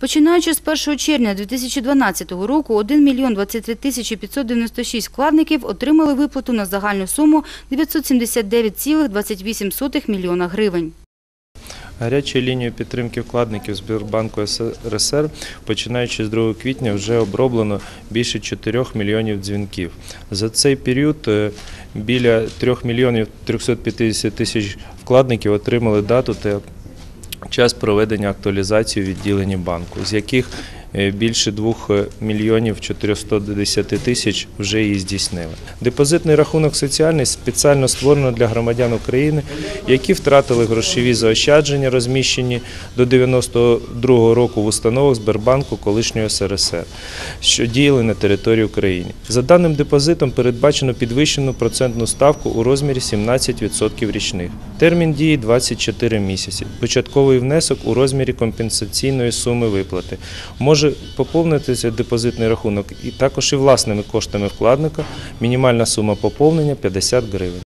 Починаючи з 1 червня 2012 року, 1 мільйон 23 тисячі 596 вкладників отримали виплату на загальну суму 979,28 мільйона гривень. Гарячою лінією підтримки вкладників Сбербанку СРСР, починаючи з 2 квітня, вже оброблено більше 4 мільйонів дзвінків. За цей період е, біля 3 мільйонів 350 тисяч вкладників отримали дату та час проведення актуалізації у відділенні банку, з яких більше 2 мільйонів 410 тисяч вже її здійснили. Депозитний рахунок соціальний спеціально створено для громадян України, які втратили грошові заощадження, розміщені до 92-го року в установах Сбербанку колишнього СРСР, що діяли на території України. За даним депозитом передбачено підвищену процентну ставку у розмірі 17% річних. Термін дії 24 місяці. Початковий внесок у розмірі компенсаційної суми виплати. Може поповнитися депозитний рахунок і також і власними коштами вкладника. Мінімальна сума поповнення 50 гривень.